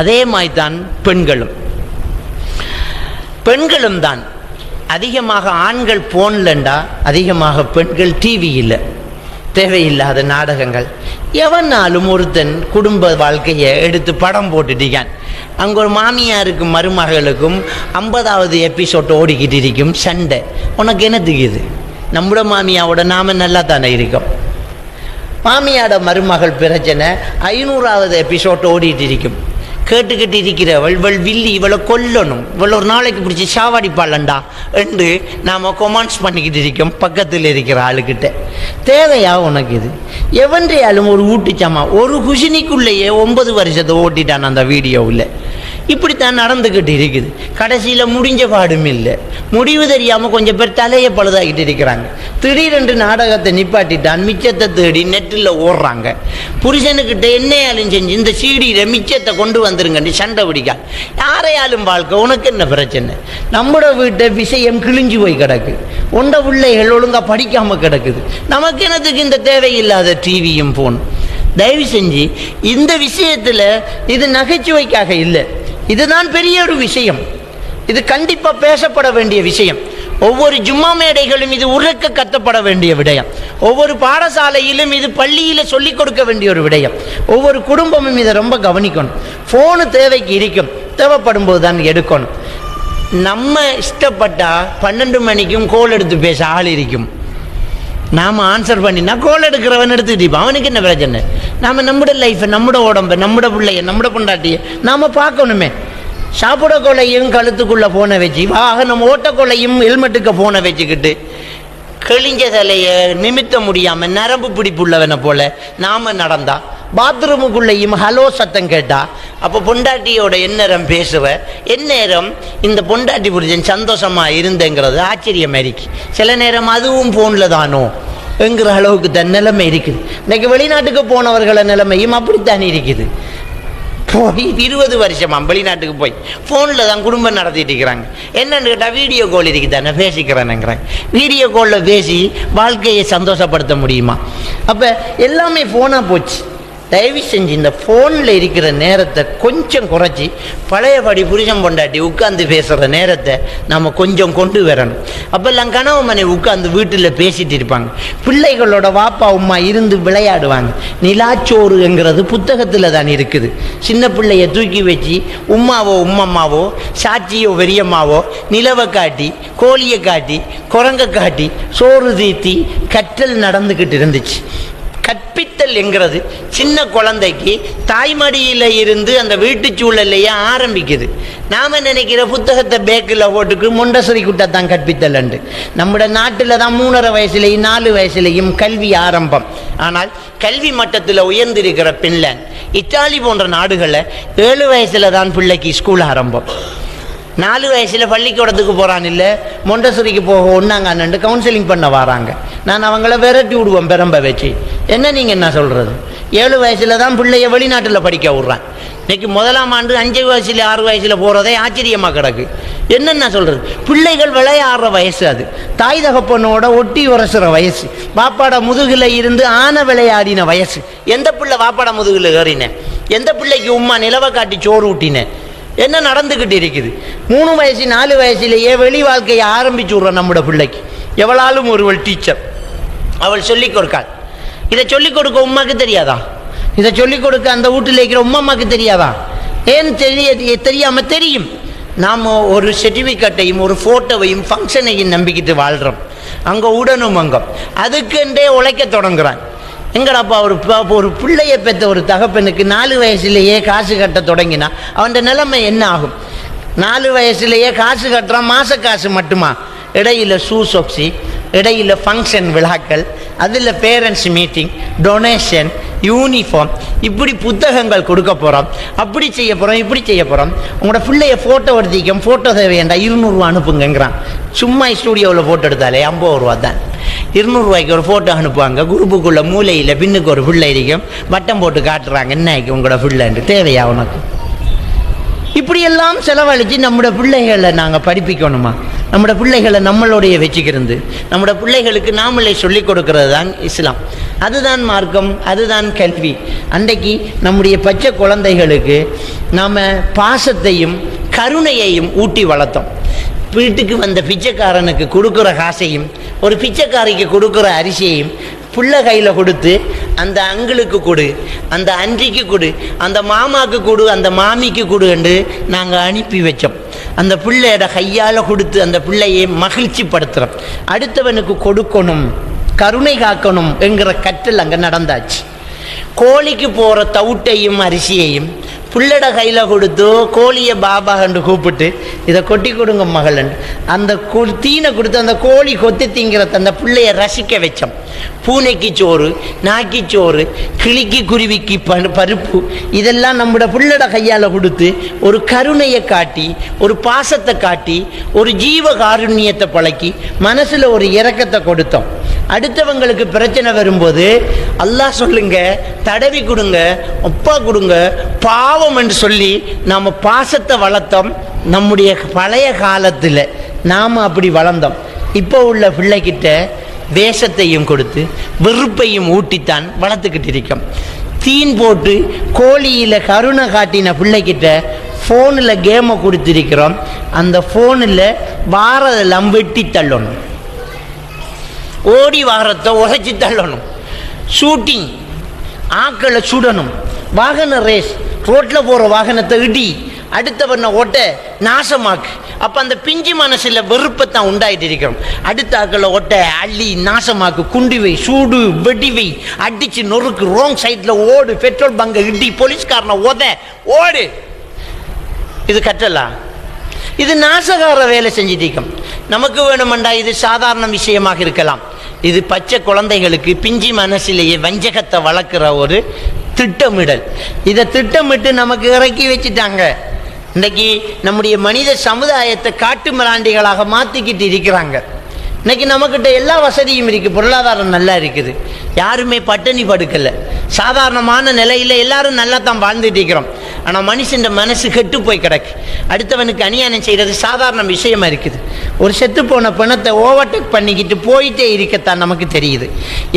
அதே மாதிரி தான் பெண்களும். பெண்களும் தான். அதிகமாக ஆண்கள் போன்லண்டா அதிகமாக பெண்கள் டிவியில் தேவையில்லாத நாடகங்கள். எவனாலும் ஒருத்தன் குடும்ப வாழ்க்கையை எடுத்து படம் போட்டுட்டிக்கான் அங்கே ஒரு மாமியாருக்கும் மருமகளுக்கும் ஐம்பதாவது எபிசோட் ஓடிக்கிட்டு இருக்கும் சண்டை. உனக்கு என்ன தெரியுது? நம்மளோட மாமியாவோட நாம நல்லா தானே இருக்கோம். மாமியாட மருமகள் பிரச்சனை ஐநூறாவது எபிசோட் ஓடிட்டு இருக்கும். கேட்டுக்கிட்டு இருக்கிறவள் இவள் வில்லி இவளை கொல்லணும். இவள் ஒரு நாளைக்கு பிடிச்சி சாவாடிப்பாளண்டா? என்று நாம் கொமான்ஸ் பண்ணிக்கிட்டு இருக்கோம் பக்கத்தில் இருக்கிற ஆளுக்கிட்ட தேவையா உனக்கு இது? எவன்றையாலும் ஒரு ஊட்டுச்சாமா? ஒரு குஷினிக்குள்ளேயே ஒன்பது வருஷத்தை ஓட்டிட்டான் அந்த வீடியோவில். இப்படித்தான் நடந்துக்கிட்டு இருக்குது. கடைசியில் முடிஞ்ச பாடும் இல்லை. முடிவு தெரியாமல் கொஞ்சம் பேர் தலையை பழுதாகிட்டு இருக்கிறாங்க. திடீரென்று நாடகத்தை நிப்பாட்டிட்டான். மிச்சத்தை தேடி நெட்டில் ஓடுறாங்க. புருஷனுக்கிட்ட என்னையாலும் செஞ்சு இந்த சீடியில் மிச்சத்தை கொண்டு வந்துருங்கன்னு சண்டை பிடிக்காது. யாரையாலும் வாழ்க்கை உனக்கு என்ன பிரச்சனை? நம்மளோட வீட்டை விஷயம் கிழிஞ்சு போய் கிடக்கு. உண்ட பிள்ளைகள் ஒழுங்காக படிக்காமல் கிடக்குது. நமக்கு என்னத்துக்கு இந்த தேவையில்லாத டிவியும் ஃபோன் தயவு செஞ்சு இந்த விஷயத்தில் இது நகைச்சுவைக்காக இல்லை. இதுதான் பெரிய ஒரு விஷயம். இது கண்டிப்பாக பேசப்பட வேண்டிய விஷயம். ஒவ்வொரு ஜும்மா மேடைகளும் இது உறக்க கத்தப்பட வேண்டிய விடயம். ஒவ்வொரு பாடசாலையிலும் இது பள்ளியில் சொல்லிக் கொடுக்க வேண்டிய ஒரு விடயம். ஒவ்வொரு குடும்பமும் இதை ரொம்ப கவனிக்கணும். ஃபோனு தேவைக்கு இருக்கும். தேவைப்படும் போது தான் எடுக்கணும். நம்ம இஷ்டப்பட்டால் பன்னெண்டு மணிக்கும் கோல் எடுத்து பேச ஆள் இருக்கும். நாம் ஆன்சர் பண்ணினா கோல் எடுக்கிறவன் எடுத்துக்கிட்டு அவனுக்கு என்ன பிரச்சனை? நாம் நம்மட லைஃப்பை நம்மட உடம்பை நம்மட பிள்ளைய நம்மட பொண்டாட்டியை நாம் பார்க்கணுமே. சாப்பிட கொலையும் கழுத்துக்குள்ளே போன வச்சு வாகனம் ஓட்டக்கொலையும் ஹெல்மெட்டுக்கு போன வச்சுக்கிட்டு கிழிஞ்ச தலையை நிமித்த முடியாமல் நரம்பு பிடிப்புள்ளவனை போல நாம் நடந்தா. பாத்ரூமுக்குள்ளேயும் ஹலோ சத்தம் கேட்டா. அப்போ பொண்டாட்டியோட எந்நேரம் பேசுவ. எந்நேரம் இந்த பொண்டாட்டி புரிஜன் சந்தோஷமாக இருந்தேங்கிறது ஆச்சரியம் இருக்கு. சில நேரம் அதுவும் ஃபோனில் தானோ. என்கிற அளவுக்கு தன் நிலைமை இருக்குது. இன்றைக்கி வெளிநாட்டுக்கு போனவர்கள நிலைமையும் அப்படித்தான் இருக்குது. போய் இருபது வருஷமா வெளிநாட்டுக்கு போய் ஃபோனில் தான் குடும்பம் நடத்திட்டு இருக்கிறாங்க. என்னன்னு கேட்டால் வீடியோ கால் இருக்கு தானே பேசிக்கிறேனுங்கிறாங்க வீடியோ காலில் பேசி வாழ்க்கையை சந்தோஷப்படுத்த முடியுமா? அப்போ எல்லாமே ஃபோனாக போச்சு. தயவு செஞ்சு இந்த ஃபோனில் இருக்கிற நேரத்தை கொஞ்சம் குறைச்சி பழையபடி புருஷன் பொண்டாட்டி உட்காந்து பேசுகிற நேரத்தை நம்ம கொஞ்சம் கொண்டு வரணும். அப்போல்லாம் கனவு மனைவி உட்காந்து வீட்டில் பேசிகிட்டு இருப்பாங்க. பிள்ளைகளோட வாப்பா உம்மா இருந்து விளையாடுவாங்க. நிலாச்சோறுங்கிறது புத்தகத்தில் தான் இருக்குது. சின்ன பிள்ளைய தூக்கி வச்சு உம்மாவோ உம்மம்மாவோ சாட்சியோ பெரியம்மாவோ நிலவை காட்டி கோழியை காட்டி குரங்கை காட்டி சோறு தீத்தி கற்றல் நடந்துக்கிட்டு இருந்துச்சு. பிரித்தல் என்கிறது. சின்ன குழந்தைக்கு தாய்மடியில் இருந்து அந்த வீட்டு சூழல்லையே ஆரம்பிக்குது. நாம் நினைக்கிற புத்தகத்தை பேக்கில் போட்டுக்கு முண்டசரி குட்டத்தான் கற்பித்தல் அண்டு. நம்முடைய நாட்டில் தான் மூணரை வயசுலேயும் நாலு வயசுலேயும் கல்வி ஆரம்பம். ஆனால் கல்வி மட்டத்தில் உயர்ந்திருக்கிற பின்லாந்து இத்தாலி போன்ற நாடுகளில் ஏழு வயசில் தான் பிள்ளைக்கு ஸ்கூல் ஆரம்பம். நாலு வயசில் பள்ளிக்கூடத்துக்கு போகிறான் இல்லை மொண்டசுரிக்கு போக ஒன்றாங்க அண்ணன்ட்டு கவுன்சிலிங் பண்ண வராங்க. நான் அவங்கள விரட்டி விடுவேன் பெரம்ப வச்சு. என்ன நீங்கள் என்ன சொல்கிறது ஏழு வயசில் தான் பிள்ளைய வெளிநாட்டில் படிக்க விட்றான். இன்றைக்கி முதலாம் ஆண்டு அஞ்சு வயசுல ஆறு வயசில் போகிறதே ஆச்சரியமாக கிடக்கு. என்னென்ன சொல்கிறது பிள்ளைகள் விளையாடுற வயசு அது. தாய் தகப்பனோட ஒட்டி உரசுகிற வயசு. வாப்பாட முதுகில் இருந்து ஆன விளையாடின வயசு. எந்த பிள்ளை வாப்பாட முதுகில் ஏறினேன் எந்த பிள்ளைக்கு உம்மா நிலவை காட்டி சோறு ஊட்டினேன் என்ன நடந்துக்கிட்டு இருக்குது? மூணு வயசு நாலு வயசுலேயே வெளி வாழ்க்கையை ஆரம்பிச்சு விட்றோம் நம்மளோட பிள்ளைக்கு. எவளாலும் ஒருவள் டீச்சர் அவள் சொல்லிக் கொடுக்காள். இதை சொல்லிக் கொடுக்க உமாக்கு தெரியாதா? இதை சொல்லிக் கொடுக்க அந்த வீட்டில் இருக்கிற உம்மம்மாக்கு தெரியாதா? ஏன் தெரிய தெரியாமல் தெரியும். நாம் ஒரு சர்டிஃபிகேட்டையும் ஒரு ஃபோட்டோவையும் ஃபங்க்ஷனையும் நம்பிக்கிட்டு வாழ்கிறோம் அங்கே உடனும் அங்கம் அதுக்கென்றே உழைக்க தொடங்குறான். எங்கடாப்பா ஒரு ஒரு பிள்ளையை பெற்ற ஒரு தகப்பனுக்கு நாலு வயசுலேயே காசு கட்ட தொடங்கினா அவன் நிலைமை என்ன ஆகும்? நாலு வயசுலேயே காசு கட்டுறான் மாச காசு மட்டுமா? இடையில் ஷூ சொப்சி இடையில் ஃபங்க்ஷன் விழாக்கள் அதில் பேரண்ட்ஸ் மீட்டிங் டொனேஷன் யூனிஃபார்ம் இப்படி புத்தகங்கள் கொடுக்க போகிறோம் அப்படி செய்ய போகிறோம் இப்படி செய்ய போகிறோம் உங்களோட பிள்ளைய ஃபோட்டோ எடுத்திக்க ஃபோட்டோ தேவையாண்டா இருநூறுவா அனுப்புங்கிறான் சும்மா ஸ்டூடியோவில் ஃபோட்டோ எடுத்தாலே ஐம்பது ரூபா தான். இருநூறுவாய்க்கு ஒரு ஃபோட்டோ அனுப்புவாங்க குரூப்புக்குள்ள மூலையில் பின்னுக்கு ஒரு பிள்ளை இருக்கும் வட்டம் போட்டு காட்டுறாங்க என்ன உங்களோட பிள்ளைன்ட்டு தேவையா உனக்கு? இப்படியெல்லாம் செலவழித்து நம்முடைய பிள்ளைகளை நாங்கள் படிப்பிக்கணுமா? நம்மட பிள்ளைகளை நம்மளுடைய வச்சுக்கிறது. நம்மட பிள்ளைகளுக்கு நாமளே சொல்லிக் கொடுக்கறது தான் இஸ்லாம். அதுதான் மார்க்கம் அதுதான் கல்வி. அன்றைக்கு நம்முடைய பச்சை குழந்தைகளுக்கு நாம் பாசத்தையும் கருணையையும் ஊட்டி வளர்த்தோம். வீட்டுக்கு வந்த பிச்சைக்காரனுக்கு கொடுக்குற காசையும் ஒரு பிச்சைக்காரிக்கு கொடுக்குற அரிசியையும் புள்ள கையில் கொடுத்து அந்த அங்கிளுக்கு கொடு அந்த அன்றிக்கு கொடு அந்த மாமாக்கு கொடு அந்த மாமிக்கு கொடு என்று நாங்கள் அனுப்பி வச்சோம். அந்த பிள்ளையோட கையால் கொடுத்து அந்த பிள்ளையை மகிழ்ச்சி படுத்துகிறோம் அடுத்தவனுக்கு கொடுக்கணும் கருணை காக்கணும் என்கிற கற்றல் அங்கே நடந்தாச்சு. கோழிக்கு போகிற தவுட்டையும் அரிசியையும் புள்ளட கையில் கொடுத்து கோழியை பாபா கண்டு கூப்பிட்டு இதை கொட்டி கொடுங்க மகளன் அந்த கு- தீனை கொடுத்து அந்த கோழி கொத்தி திங்கிறத அந்த பிள்ளைய ரசிக்க வச்சோம். பூனைக்கு சோறு நாக்கி சோறு கிளிக்கு குருவிக்கு பரு பருப்பு இதெல்லாம் நம்மளோட புள்ளட கையால் கொடுத்து ஒரு கருணையை காட்டி ஒரு பாசத்தை காட்டி ஒரு ஜீவ காருண்யத்தை பழக்கி மனசில் ஒரு இரக்கத்தை கொடுத்தோம். அடுத்தவங்களுக்கு பிரச்சனை வரும்போது அல்லாஹ் சொல்லுங்க தடவி கொடுங்க ஒப்பா கொடுங்க பாவம் என்று சொல்லி நாம் பாசத்தை வளர்த்தோம். நம்முடைய பழைய காலத்தில் நாம் அப்படி வளர்ந்தோம். இப்போ உள்ள பிள்ளைகிட்ட வேஷத்தையும் கொடுத்து வெறுப்பையும் ஊட்டித்தான் வளர்த்துக்கிட்டு இருக்கோம். தீன் போட்டு கோழியில் கருணை காட்டின பிள்ளைக்கிட்ட ஃபோனில் கேமை கொடுத்துருக்கிறோம். அந்த ஃபோனில் வாரதெல்லாம் வெட்டி தள்ளணும். ஓடி வாகனத்தை உரைச்சி தள்ளணும். ஷூட்டிங் ஆக்களை சுடணும். வாகன ரேஸ் ரோட்டில் போகிற வாகனத்தை இடி. அடுத்தவனை ஓட்ட நாசமாக்கு. அப்போ அந்த பிஞ்சு மனசில் வெறுப்பை தான் உண்டாயிட்டு இருக்கிறோம். அடுத்த ஆக்களை ஓட்ட அள்ளி நாசமாக்கு. குண்டுவை சூடு வெடிவை அடித்து நொறுக்கு ரோங் சைடில் ஓடு. பெட்ரோல் பங்கை இடி போலீஸ்காரனை உத ஓடு. இது கட்டலாம் இது நாசகார வேலை செஞ்சிட்டிருக்கும் நமக்கு வேணுமெண்டா இது சாதாரண விஷயமாக இருக்கலாம். இது பச்சை குழந்தைகளுக்கு பிஞ்சி மனசிலேயே வஞ்சகத்தை வளர்க்குற ஒரு திட்டமிடல். இதை திட்டமிட்டு நமக்கு இறக்கி வச்சுட்டாங்க. இன்றைக்கி நம்முடைய மனித சமுதாயத்தை காட்டு மிராண்டிகளாக மாற்றிக்கிட்டு இருக்கிறாங்க. இன்றைக்கி நம்மக்கிட்ட எல்லா வசதியும் இருக்குது பொருளாதாரம் நல்லா இருக்குது. யாருமே பட்டினி படுக்கலை. சாதாரணமான நிலையில் எல்லாரும் நல்லா தான் வாழ்ந்துட்டு இருக்கிறோம். ஆனால் மனுஷன் மனசு கெட்டு போய் கிடக்கு. அடுத்தவனுக்கு அநியாயம் செய்கிறது சாதாரண விஷயமா இருக்குது. ஒரு செத்து போன பிணத்தை ஓவர்டேக் பண்ணிக்கிட்டு போயிட்டே இருக்கத்தான் நமக்கு தெரியுது.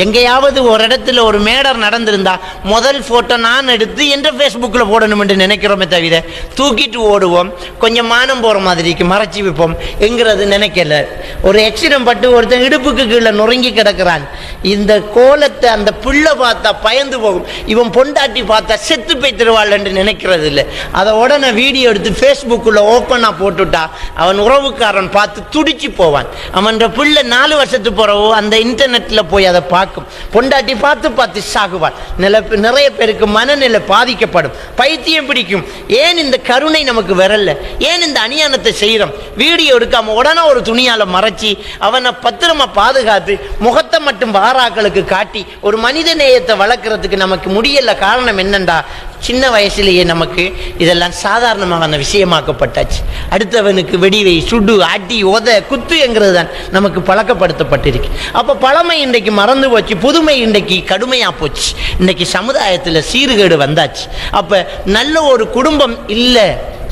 எங்கேயாவது ஒரு இடத்துல ஒரு மேடர் நடந்திருந்தா முதல் ஃபோட்டோ நான் எடுத்து என்ற ஃபேஸ்புக்கில் போடணும் என்று நினைக்கிறோமே தவிர தூக்கிட்டு ஓடுவோம். கொஞ்சம் மானம் போகிற மாதிரிக்கு மறைச்சி வைப்போம் என்கிறது நினைக்கல. ஒரு எக்ஸிடம் பட்டு ஒருத்தன் இடுப்புக்கு கீழே நொறுங்கி கிடக்கிறான். இந்த கோலத்தை அந்த பிள்ளை பார்த்தா பயந்து போகும். இவன் பொண்டாட்டி பார்த்தா செத்து போய் திருவாள் என்று நினைக்கிறது. இல்லை அதை உடனே வீடியோ எடுத்து ஃபேஸ்புக்கில் ஓப்பனாக போட்டுட்டா அவன் உறவுக்காரன் பார்த்து துடிச்சு போவான். அவன் பிள்ளை நாலு வருஷத்து பிறகு அந்த இன்டர்நெட்டில் போய் அதை பார்க்கும். பொண்டாட்டி பார்த்து பார்த்து சாகுவான் நில நிறைய பேருக்கு மனநிலை பாதிக்கப்படும். பைத்தியம் பிடிக்கும். ஏன் இந்த கருணை நமக்கு வரல? ஏன் இந்த அநியானத்தை செய்கிறோம் வீடியோ எடுக்காம உடனே ஒரு துணியால மறைச்சி அவனை பத்திரமா பாதுகாத்து முகத்தை மட்டும் வாராக்களுக்கு காட்டி ஒரு மனித நேயத்தை வளர்க்குறதுக்கு நமக்கு முடியல காரணம் என்னண்டா? சின்ன வயசுலேயே நமக்கு இதெல்லாம் சாதாரணமான விஷயமாக்கப்பட்டாச்சு. அடுத்தவனுக்கு வெடிவை சுடு அடி உத குத்து என்கிறது தான் நமக்கு பழக்கப்படுத்தப்பட்டிருக்கு. அப்போ பழமை இன்றைக்கு மறந்து போச்சு புதுமை இன்றைக்கு கடுமையாக போச்சு. இன்றைக்கி சமுதாயத்தில் சீர்கேடு வந்தாச்சு. அப்போ நல்ல ஒரு குடும்பம் இல்லை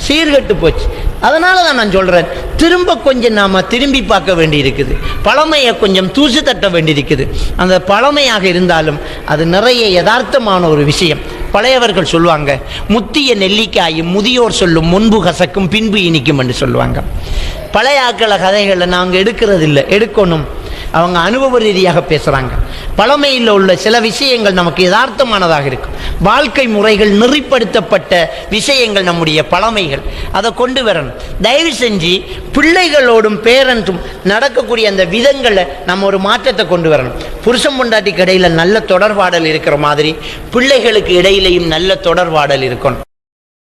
சீர்கெட்டு போச்சு. அதனால தான் நான் சொல்கிறேன் திரும்ப கொஞ்சம் நாம் திரும்பி பார்க்க வேண்டியிருக்குது. பழமையை கொஞ்சம் தூசு தட்ட வேண்டியிருக்குது. அந்த பழமையாக இருந்தாலும் அது நிறைய யதார்த்தமான ஒரு விஷயம். பழையவர்கள் சொல்லுவாங்க முத்திய நெல்லிக்காயும் முதியோர் சொல்லும் முன்பு கசக்கும் பின்பு இனிக்கும் என்று சொல்லுவாங்க. பழைய ஆக்கள கதைகளை நாங்கள் எடுக்கிறதில்லை எடுக்கணும். அவங்க அனுபவ ரீதியாக பேசுகிறாங்க பழமையில் உள்ள சில விஷயங்கள் நமக்கு யதார்த்தமானதாக இருக்கும். வாழ்க்கை முறைகள் நெறிப்படுத்தப்பட்ட விஷயங்கள் நம்முடைய பழமைகள். அதை கொண்டு வரணும். தயவு செஞ்சு பிள்ளைகளோடும் பேரண்ட்டும் நடக்கக்கூடிய அந்த விதங்களை நம்ம ஒரு மாற்றத்தை கொண்டு வரணும். புருஷன் பொண்டாட்டிக்கு இடையில் நல்ல தொடர்பாடல் இருக்கிற மாதிரி பிள்ளைகளுக்கு இடையிலையும் நல்ல தொடர்பாடல் இருக்கணும்.